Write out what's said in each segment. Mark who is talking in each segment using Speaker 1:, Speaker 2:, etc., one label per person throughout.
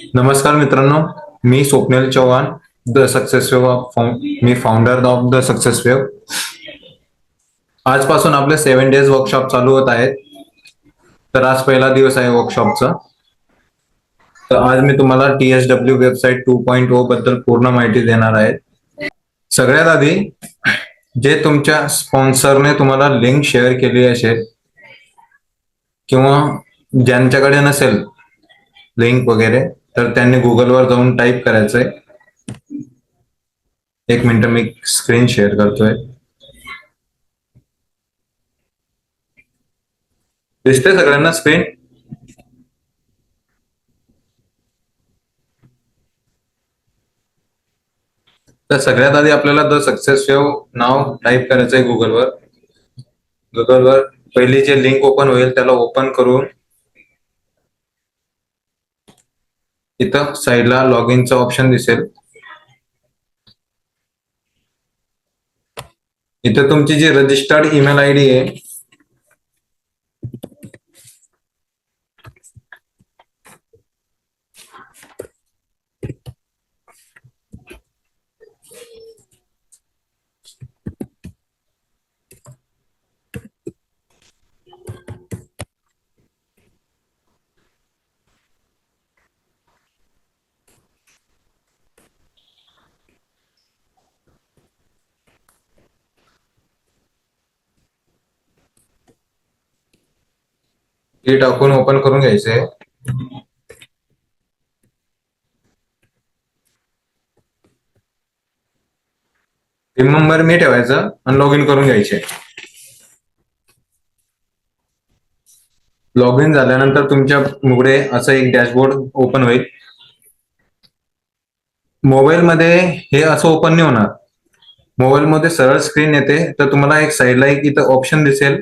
Speaker 1: नमस्कार मित्रांनो मी Swapnil Chavan the success wave me founder of the success wave आजपासून आपले सेव्हन डेज वर्कशॉप चालू होत आहेत. तर आज पहिला दिवस आहे वर्कशॉपचा तर आज मी तुम्हाला T S W website two point O बद्दल पूर्ण माहिती देणार आहे. सगळ्यात आधी जे तुमच्या स्पॉन्सरने तुम्हाला लिंक शेअर केली असेल किंवा ज्यांच्याकडे नसेल लिंक वगैरे तर त्यांनी गुगलवर जाऊन टाईप करायचंय. एक मिनिट मी स्क्रीन शेअर करतोय. दिसते सगळ्यांना स्क्रीन? तर सगळ्यात आधी आपल्याला द सक्सेस वेव नाव टाईप करायचंय गुगलवर. गुगलवर पहिली जे लिंक ओपन होईल त्याला ओपन करून इथं साईडला लॉग इनचं ऑप्शन दिसेल. इथं तुमची जी रजिस्टर्ड ईमेल आय डी आहे हे टाकून ओपन करून घ्यायचंय नंबर मी ठेवायचा आणि लॉग इन करून घ्यायचे. लॉग इन झाल्यानंतर तुमच्यापुढे असं एक डॅशबोर्ड ओपन होईल. मोबाईल मध्ये हे असं ओपन नाही होणार. मोबाईल मध्ये सरळ स्क्रीन येते तर तुम्हाला एक साईडला एक इथं ऑप्शन दिसेल.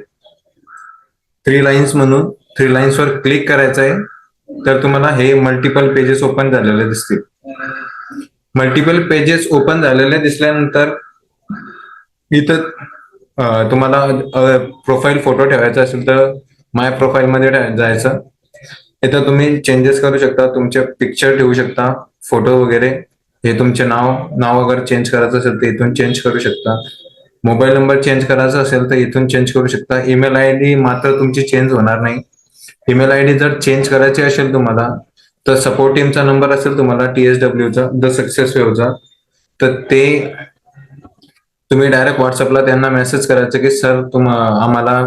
Speaker 1: थ्री लाईन्स म्हणून. थ्री लाईन्स वर क्लिक करायचं आहे तर तुम्हाला हे मल्टिपल पेजेस ओपन झालेले दिसतील. मल्टिपल पेजेस ओपन झालेले दिसल्यानंतर इथं तुम्हाला प्रोफाईल फोटो ठेवायचा असेल तर माय प्रोफाईल मध्ये ठे- जायचं. इथं तुम्ही चेंजेस करू शकता तुमचे पिक्चर ठेवू शकता फोटो वगैरे हे तुमचे नाव नाव वगैरे चेंज करायचं असेल तर इथून चेंज करू शकता. मोबाईल नंबर चेंज करायचा असेल तर इथून चेंज करू शकता. ईमेल आय डी मात्र तुमची चेंज होणार नाही. ईमेल आय डी जर चेंज करायची असेल तुम्हाला तर सपोर्ट टीमचा नंबर असेल तुम्हाला टीएसडब्ल्यूचा द सक्सेस वेवचा तर ते तुम्ही डायरेक्ट व्हॉट्सअपला त्यांना मेसेज करायचं की सर तुम आम्हाला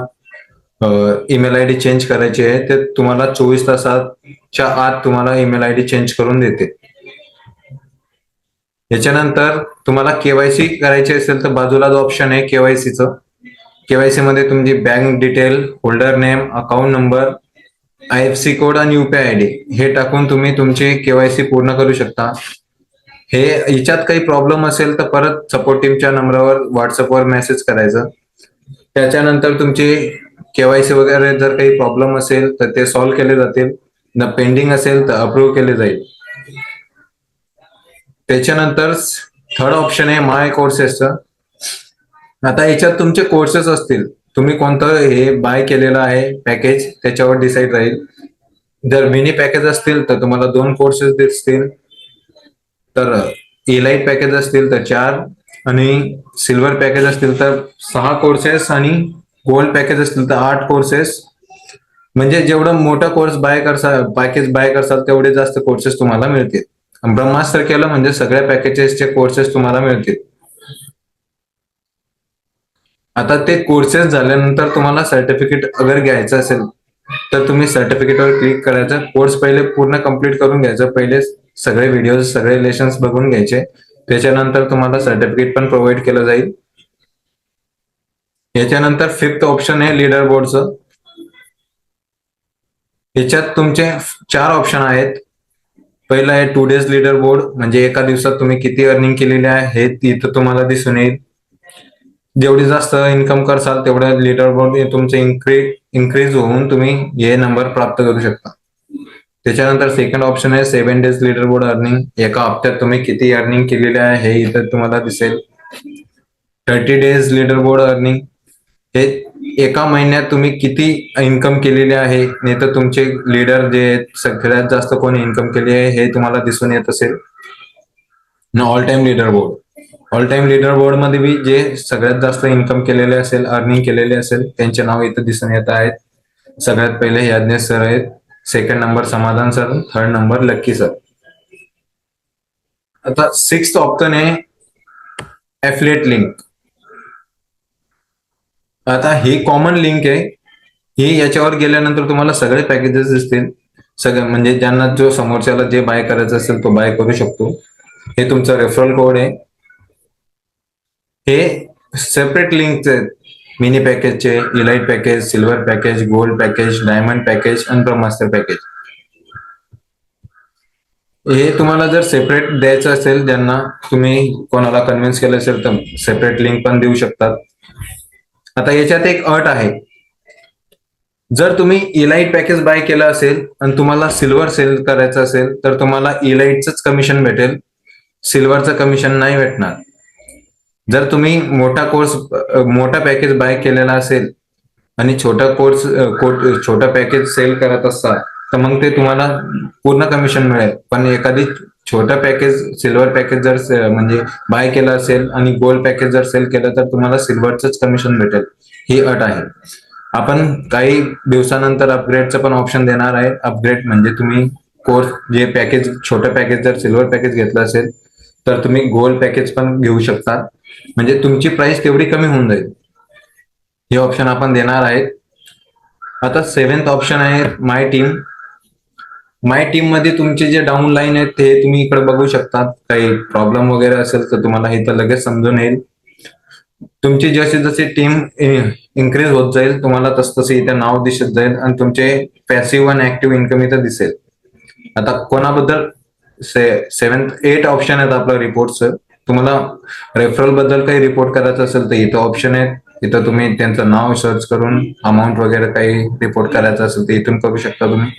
Speaker 1: ईमेल आय डी चेंज करायची आहे. ते तुम्हाला चोवीस तासाच्या आत तुम्हाला ईमेल आय डी चेंज करून देते. याच्यानंतर तुम्हाला केवायसी करायची असेल तर बाजूला जो ऑप्शन आहे केवायसीचं केवायसी मध्ये तुमची bank detail holder name account number I F C code आणि युपीआय आय डी हे टाकून तुम्ही तुमची केवायसी पूर्ण करू शकता. हे याच्यात काही प्रॉब्लेम असेल तर परत सपोर्ट टीमच्या नंबरवर व्हॉट्सअपवर मेसेज करायचं. त्याच्यानंतर तुमची केवायसी वगैरे जर काही प्रॉब्लेम असेल तर ते सॉल्व्ह केले जातील. न पेंडिंग असेल तर अप्रूव्ह केले जाईल. त्याच्यानंतर थर्ड ऑप्शन आहे माय कोर्सेसचं आता याच्यात तुमचे कोर्सेस असतील. तुम्ही कोणतं हे बाय केलेलं आहे पॅकेज त्याच्यावर डिसाईड राहील. जर मिनी पॅकेज असतील तर तुम्हाला दोन कोर्सेस दिसतील. तर एलाईट पॅकेज असतील तर चार आणि सिल्वर पॅकेज असतील तर सहा कोर्सेस आणि गोल्ड पॅकेज असतील तर आठ कोर्सेस म्हणजे जेवढं मोठा कोर्स बाय करसाल पॅकेज बाय करसाल तेवढे जास्त कोर्सेस तुम्हाला मिळतील. ब्रह्मास्त्र केलं म्हणजे सगळ्या पॅकेजेसचे कोर्सेस तुम्हाला मिळतील. आता ते कोर्सेस झाल्यानंतर तुम्हाला सर्टिफिकेट अगर घ्यायचं असेल तर तुम्ही सर्टिफिकेटवर क्लिक करायचं. कोर्स पहिले पूर्ण कंप्लीट करून घ्यायचं. पहिले सगळे व्हिडिओ सगळे लेशन बघून घ्यायचे. त्याच्यानंतर तुम्हाला सर्टिफिकेट पण प्रोव्हाइड केलं जाईल. याच्यानंतर फिफ्थ ऑप्शन आहे लीडर बोर्डचं याच्यात तुमचे चार ऑप्शन आहेत. पहिलं आहे टू डेज लीडर बोर्ड म्हणजे एका दिवसात तुम्ही किती अर्निंग केलेले आहे हे तिथं तुम्हाला दिसून येईल. जेवढी जास्त इन्कम करसाल तेवढं लीडर बोर्ड तुमचे इन्क्रीज इन्क्रीज होऊन तुम्ही हे नंबर प्राप्त करू शकता. त्याच्यानंतर सेकंड ऑप्शन आहे seven days leader board earning एका हप्त्यात तुम्ही किती अर्निंग केलेले आहे हे इथं तुम्हाला दिसेल. Thirty days leader board earning हे एका महिन्यात तुम्ही किती इन्कम केलेली आहे नाही तर तुमचे लीडर जे आहेत, सगळ्यात जास्त कोणी इन्कम केली आहे हे तुम्हाला दिसून येत असेल. All time leader board all time leader बोर्डमध्ये बी जे सगळ्यात जास्त इन्कम केलेले असेल अर्निंग केलेले असेल त्यांचे नाव इथं दिसून येत आहेत. सगळ्यात पहिले याज्ञेश सर आहेत. Second number Samadhan sir third number Lucky sir आता सिक्स्थ ऑप्शन आहे एफलेट लिंक आता ही कॉमन लिंक आहे. ही याच्यावर गेल्यानंतर तुम्हाला सगळे पॅकेजेस दिसतील. सगळे म्हणजे ज्यांना जो समोरच्याला जे बाय करायचं असेल तो बाय करू शकतो. हे तुमचं रेफरल कोड आहे. हे सेपरेट लिंक आहेत mini पॅकेजचे elite package silver package gold package diamond package आणि ब्रह्मास्त्र पॅकेज हे तुम्हाला जर सेपरेट द्यायचं असेल ज्यांना तुम्ही कोणाला कन्व्हिन्स केलं असेल तर सेपरेट लिंक पण देऊ शकतात. आता याच्यात एक अट आहे. जर तुम्ही इलाइट पॅकेज बाय केलं असेल आणि तुम्हाला सिल्वर सेल करायचं असेल तर तुम्हाला इलाइटच कमिशन भेटेल. सिल्वरचं कमिशन नाही भेटणार. जर तुम्ही मोठा कोर्स मोठा पॅकेज बाय केलेला असेल आणि छोटा कोर्स छोटा पॅकेज सेल करत असता तर मग ते तुम्हाला पूर्ण कमिशन मिळेल. पण एखादी छोटा पॅकेज सिल्वर पॅकेज जर म्हणजे बाय केलं असेल आणि गोल्ड पॅकेज जर सेल केलं तर तुम्हाला सिल्वरच कमिशन भेटेल. ही अट आहे. आपण काही दिवसानंतर अपग्रेडचं पण ऑप्शन देणार आहे. अपग्रेड म्हणजे तुम्ही कोर्स जे पॅकेज छोटं पॅकेज जर सिल्वर पॅकेज घेतलं असेल तर तुम्ही गोल्ड पॅकेज पण घेऊ शकता. म्हणजे तुमची प्राइस तेवढी कमी होऊन जाईल. हे ऑप्शन आपण देणार आहेत. आता सेव्हन्थ ऑप्शन आहे माय टीम माय टीममध्ये तुमचे जे डाऊन लाईन आहेत ते तुम्ही इकडे बघू शकता काही प्रॉब्लेम वगैरे असेल तर तुम्हाला इथं लगेच समजून येईल. तुमची जशी जशी टीम इन्क्रीज होत जाईल तुम्हाला तस तसे इथे नाव दिसत जाईल आणि तुमचे पॅसिव्ह आणि ऍक्टिव्ह इन्कम इथे दिसेल. आता कोणाबद्दल सेव्हन्थ एट ऑप्शन आहेत आपलं रिपोर्टचं तुम्हाला रेफरलबद्दल काही रिपोर्ट करायचं असेल तर इथं ऑप्शन आहेत इथं तुम्ही त्यांचं नाव सर्च करून अमाऊंट वगैरे काही रिपोर्ट करायचं असेल तर इथून करू शकता तुम्ही.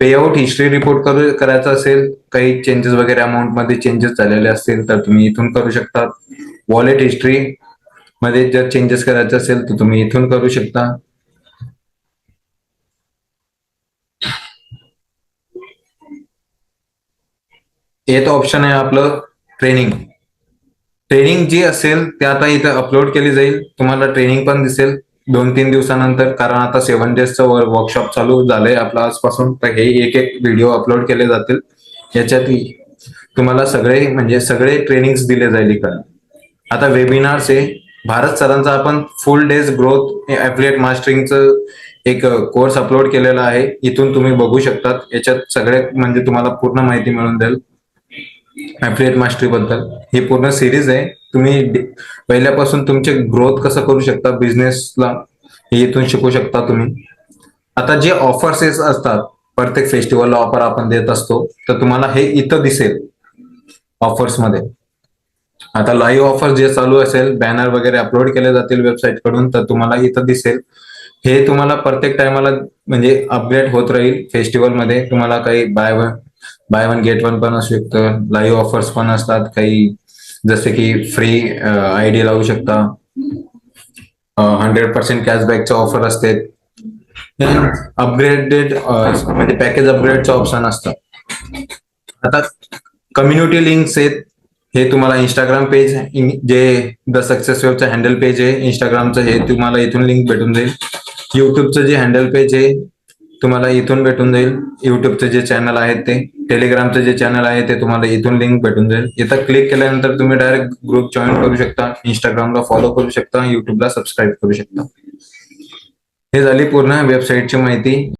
Speaker 1: पे आउट हिस्ट्री रिपोर्ट करू करायचं असेल काही चेंजेस वगैरे अमाऊंटमध्ये चेंजेस झालेले असतील तर तुम्ही इथून करू शकता. वॉलेट हिस्ट्री मध्ये जर चेंजेस करायचे असेल तर तुम्ही इथून करू शकता. येत ऑप्शन आहे आपलं ट्रेनिंग. ट्रेनिंग जी असेल ते आता इथं अपलोड केली जाईल. तुम्हाला ट्रेनिंग पण दिसेल. दोन तीन दिवसानंतर कारण आता सेव्हन डेजचं वर्कशॉप चालू झालंय आपला आजपासून तर हे एक एक व्हिडिओ अपलोड केले जातील. याच्यात तुम्हाला सगळे म्हणजे सगळे ट्रेनिंग्स दिले जाईल इकडे. आता वेबिनार्स आहे भारत सरांचा आपण फुल डेज ग्रोथ ऍफिलिएट मास्टरिंगचं एक कोर्स अपलोड केलेला आहे. इथून तुम्ही बघू शकतात. याच्यात सगळे म्हणजे तुम्हाला पूर्ण माहिती मिळून जाईल. ऍफिलिएट मास्टरी बद्दल. ही पूर्ण सिरीज आहे. तुम्ही पहिल्यापासून तुमचे ग्रोथ कसं करू शकता? बिझनेसला हे इथून शिकू शकता तुम्ही. आता जे ऑफर्स असतात प्रत्येक फेस्टिवलला ऑफर आपण देत असतो तर तुम्हाला हे इथं दिसेल ऑफर्समध्ये. आता लाईव्ह ऑफर जे चालू असेल बॅनर वगैरे अपलोड केले जातील वेबसाईटकडून तर तुम्हाला इथं दिसेल. हे तुम्हाला प्रत्येक टायमाला म्हणजे अपग्रेड होत राहील फेस्टिवलमध्ये. तुम्हाला काही buy buy one get one पण असू शकतं. लाईव्ह ऑफर्स पण असतात. काही जसे की फ्री आयडी लावू शकता. हंड्रेड पर्सेंट कॅशबॅकचे ऑफर असते अपग्रेडेड म्हणजे पॅकेज अपग्रेडचं ऑप्शन असतं आता कम्युनिटी लिंक्स आहेत. हे तुम्हाला इंस्टाग्राम पेज जे द सक्सेस वेबचं हँडल पेज आहे. इंस्टाग्रामचं हे तुम्हाला इथून लिंक भेटून जाईल. युट्यूबचं जे हँडल पेज आहे तुम्हाला इथून भेटून जाईल. युट्यूबचे जे चॅनल आहेत ते टेलिग्रामचं जे चॅनल आहे ते तुम्हाला इथून लिंक भेटून जाईल. इथं क्लिक केल्यानंतर तुम्ही डायरेक्ट ग्रुप जॉईन करू शकता इंस्टाग्रामला फॉलो करू शकता युट्यूबला सबस्क्राईब करू शकता. हे झाली पूर्ण वेबसाईटची माहिती.